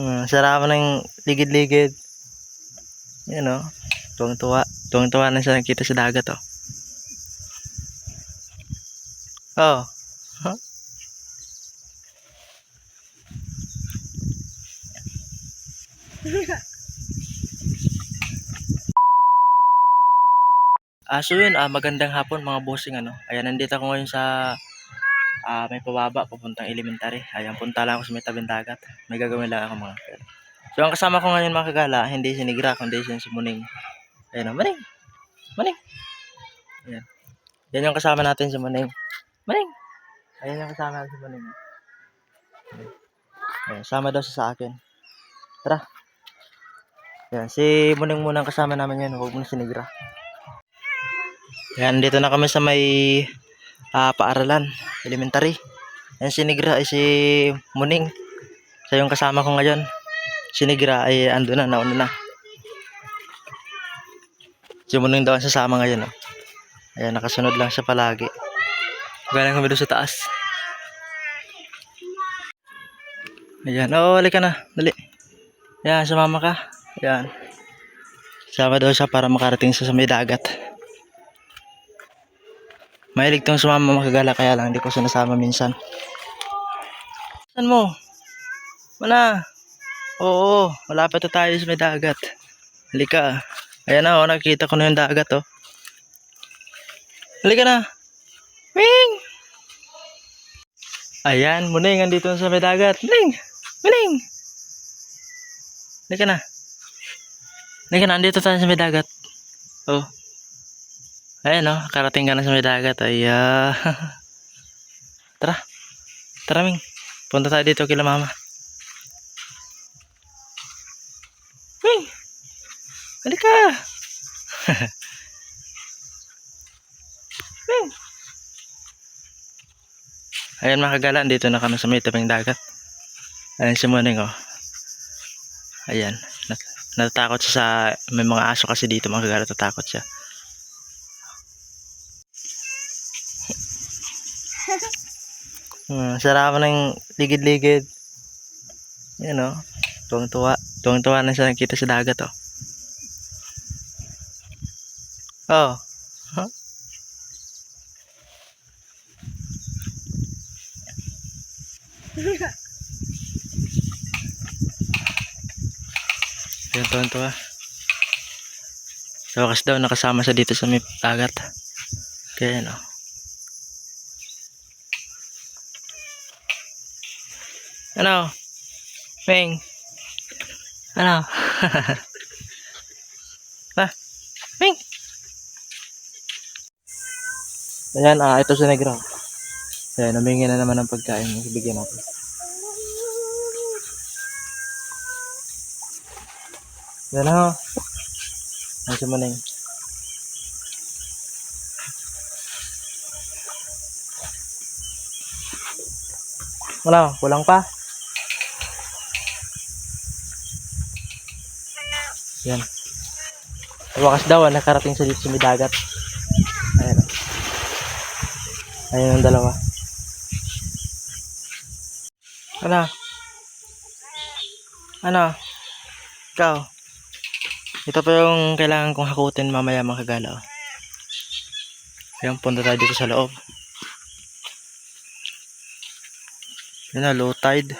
Hmm, sarap ng ligid-ligid. Yan o. Tuwang-tuwa. Tuwang-tuwa na siya nakita sa dagat oh. Oh. Huh? Ah, so yun, ah, magandang hapon mga bossing ano. Ayan, nandito ako ngayon sa ah, may pababa papuntang elementary. Ayan, punta lang ako sa may tabing. May gagawin lang ako mga kagala. So ang kasama ko ngayon mga kagala, hindi si Negra, kundi si Muning. Ayan o, Maning! Maning! Ayan. Yan yung kasama natin si Muning. Maning! Ayan yung kasama natin si Muning. Ayan. Sama daw siya sa akin. Tara. Ayan, si Muning muna ang kasama namin yan. Huwag mo na si Negra. Ayan, dito na kami sa may ah, paaralan, elementary. Ayan si Negra ay si Muning. Siya yung kasama ko ngayon. Si Negra ay ando na, nauna na. Si Muning daw ang sasama ngayon. Oh. Ayan, nakasunod lang siya palagi. Galing kami doon sa taas. Ayan, oh, halika na. Dali. Ayan, sumama ka. Ayan. Sama daw siya para makarating siya sa may dagat. Mahilig tong sumama makagala kaya lang hindi ko siya nasama minsan. Saan mo? Mana? Oo, malapit na tayo sa may dagat. Halika. Ayan na, oh, nakikita ko na yung dagat, oh. Halika na. Ming! Ayan, muning, andito na sa may dagat. Muning! Muning! Halika na. Halika na, andito tayo sa may dagat. Oh. Ayan oh, karating ka na sa may dagat. Ay. Tara. Tara, Ming. Punta tayo dito kila mama. Ming! Halika! Ming! Ayan mga kagala, dito na kami sa may tabing dagat. Ayan si Muning oh. Ayan. Nat natatakot siya sa may mga aso kasi dito mga kagala, natatakot siya. Hmm, sarap ng ligid-ligid. Yan o. Tuwang-tuwa. Tuwang-tuwa na siya nakita sa dagat o. Oh. Huh? Yan, tuwang-tuwa. Sa wakas daw, nakasama siya dito sa may dagat. Kaya yan Ano? Ming? Ano? ah, Ming? Ayan, ah, ito si Negro. Ayan, namingi na naman ng pagkain. Ibigyan natin. Yan na, Ang si Maning. Wala, kulang pa. Yan. Wakas daw, ah, nakarating sa dito dagat. Ayan. Ayan ang dalawa. Ano? Ano? Ikaw? Ito pa yung kailangan kong hakutin mamaya mga kagala. oh. Ayan, punta tayo dito sa loob. Yan na, low tide.